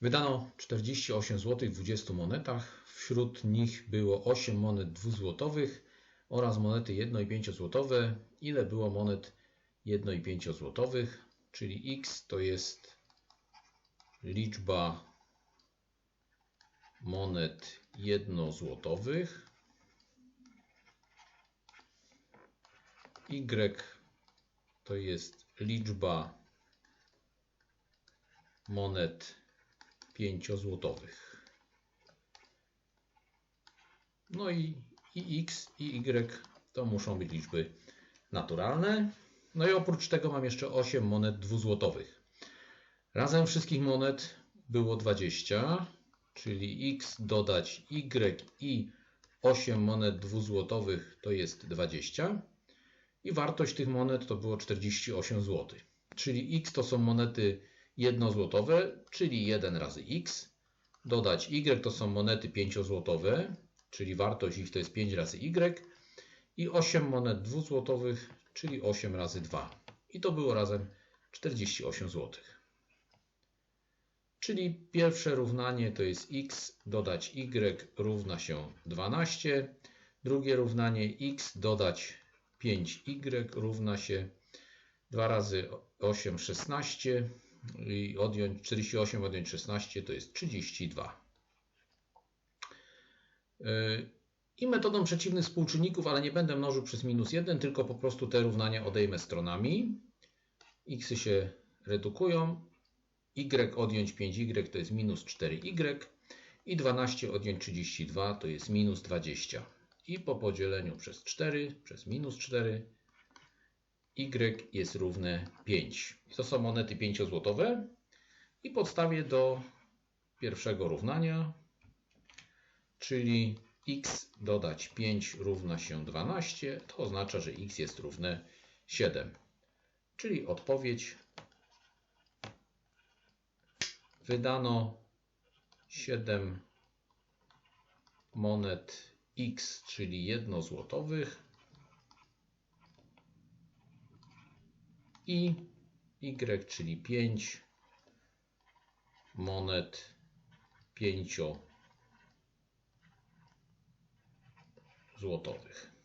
Wydano 48 zł w 20 monetach. Wśród nich było 8 monet 2 złotowych oraz monety 1 i 5 złotowe. Ile było monet 1 i 5 złotowych? Czyli x to jest liczba monet 1 złotowych. Y to jest liczba monet 5 złotowych. No i, i x i y to muszą być liczby naturalne. No i oprócz tego mam jeszcze 8 monet dwuzłotowych. Razem wszystkich monet było 20, czyli x dodać y i 8 monet dwuzłotowych to jest 20. I wartość tych monet to było 48 zł. Czyli x to są monety jednozłotowe, czyli 1 razy x. Dodać y to są monety 5-złotowe, czyli wartość ich to jest 5 razy y. I 8 monet dwuzłotowych, czyli 8 razy 2. I to było razem 48 zł. Czyli pierwsze równanie to jest x dodać y równa się 12. Drugie równanie x dodać 5y równa się 2 razy 8 16 i odjąć 48 odjąć 16 to jest 32. I metodą przeciwnych współczynników, ale nie będę mnożył przez minus 1, tylko po prostu te równania odejmę stronami. X się redukują. Y odjąć 5y to jest minus 4y. I 12 odjąć 32 to jest minus 20. I po podzieleniu przez 4, przez minus 4, y jest równe 5. To są monety 5-złotowe. I podstawię do pierwszego równania, czyli x dodać 5 równa się 12, to oznacza, że x jest równe 7. Czyli odpowiedź wydano 7 monet x, czyli jednozłotowych i y, czyli 5 monet 5 złotowych.